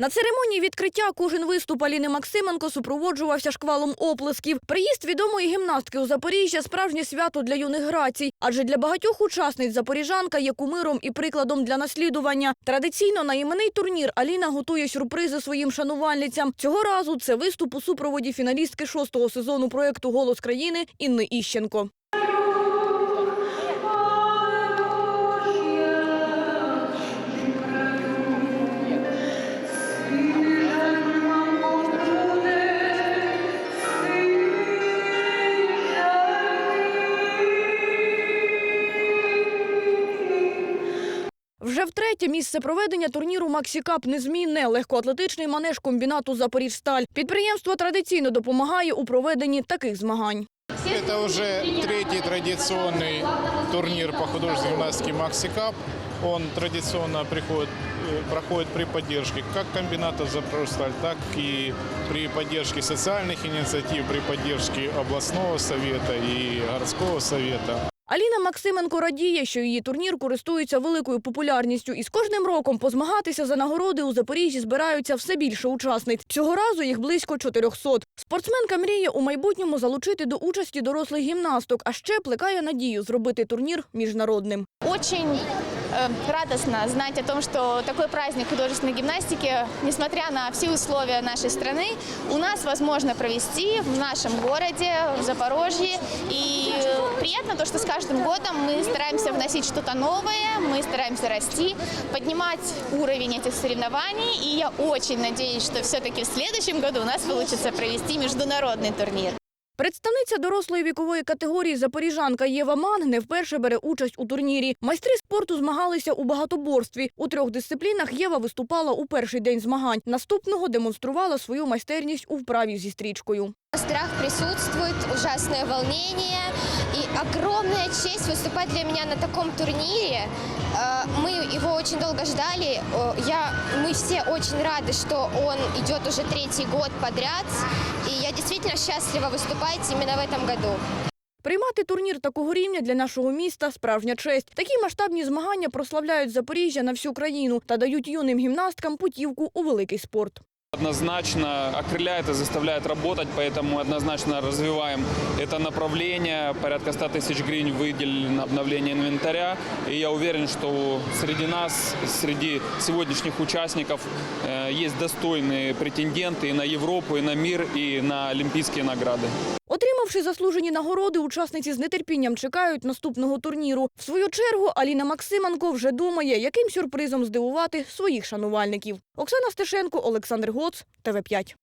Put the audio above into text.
На церемонії відкриття кожен виступ Аліни Максименко супроводжувався шквалом оплесків. Приїзд відомої гімнастки у Запоріжжя – справжнє свято для юних грацій. Адже для багатьох учасниць запоріжанка є кумиром і прикладом для наслідування. Традиційно на іменний турнір Аліна готує сюрпризи своїм шанувальницям. Цього разу це виступ у супроводі фіналістки шостого сезону проєкту «Голос країни» Інни Іщенко. Вже втретє місце проведення турніру «Максікап» незмінне. Легкоатлетичний манеж комбінату «Запоріжсталь». Підприємство традиційно допомагає у проведенні таких змагань. Это уже третий традиционный турнир по художественной гимнастике «Макси Кап». Он традиционно приходит, э, проходит при поддержке как комбината «Запорожсталь», так и при поддержке социальных инициатив, при поддержке областного совета и городского совета. Аліна Максименко радіє, що її турнір користується великою популярністю. І з кожним роком позмагатися за нагороди у Запоріжжі збираються все більше учасниць. Цього разу їх близько 400. Спортсменка мріє у майбутньому залучити до участі дорослих гімнасток, а ще плекає надію зробити турнір міжнародним. Очень радостно знать о том, что такой праздник художественной гимнастики, несмотря на все условия нашей страны, у нас возможно провести в нашем городе, в Запорожье. И э, приятно то, что с каждым годом мы стараемся вносить что-то новое, мы стараемся расти, поднимать уровень этих соревнований. И я очень надеюсь, что все-таки в следующем году у нас получится провести международный турнир. Представниця дорослої вікової категорії запоріжанка Єва Ман не вперше бере участь у турнірі. Майстри спорту змагалися у багатоборстві. У трьох дисциплінах Єва виступала у перший день змагань. Наступного демонструвала свою майстерність у вправі зі стрічкою. Страх присутствует, ужасное волнение и огромная честь выступать для меня на таком турнире. Э, Мы его очень долго ждали. Э, Я, мы все очень рады, что он идет уже третий год подряд. И я действительно счастлива выступать именно в этом году. Приймати турнір такого рівня для нашого міста – справжня честь. Такі масштабні змагання прославляють Запоріжжя на всю країну та дають юним гімнасткам путівку у великий спорт. Однозначно окрыляет и заставляет работать, поэтому однозначно развиваем это направление. Порядка 100 тысяч гривен выделили на обновление инвентаря. И я уверен, что среди нас, среди сегодняшних участников э, есть достойные претенденты и на Европу, и на мир, и на олимпийские награды. Отримавши заслужені нагороди, учасниці з нетерпінням чекають наступного турніру. В свою чергу Аліна Максименко вже думає, яким сюрпризом здивувати своїх шанувальників. Оксана Стешенко, Олександр Гоц, ТВ5.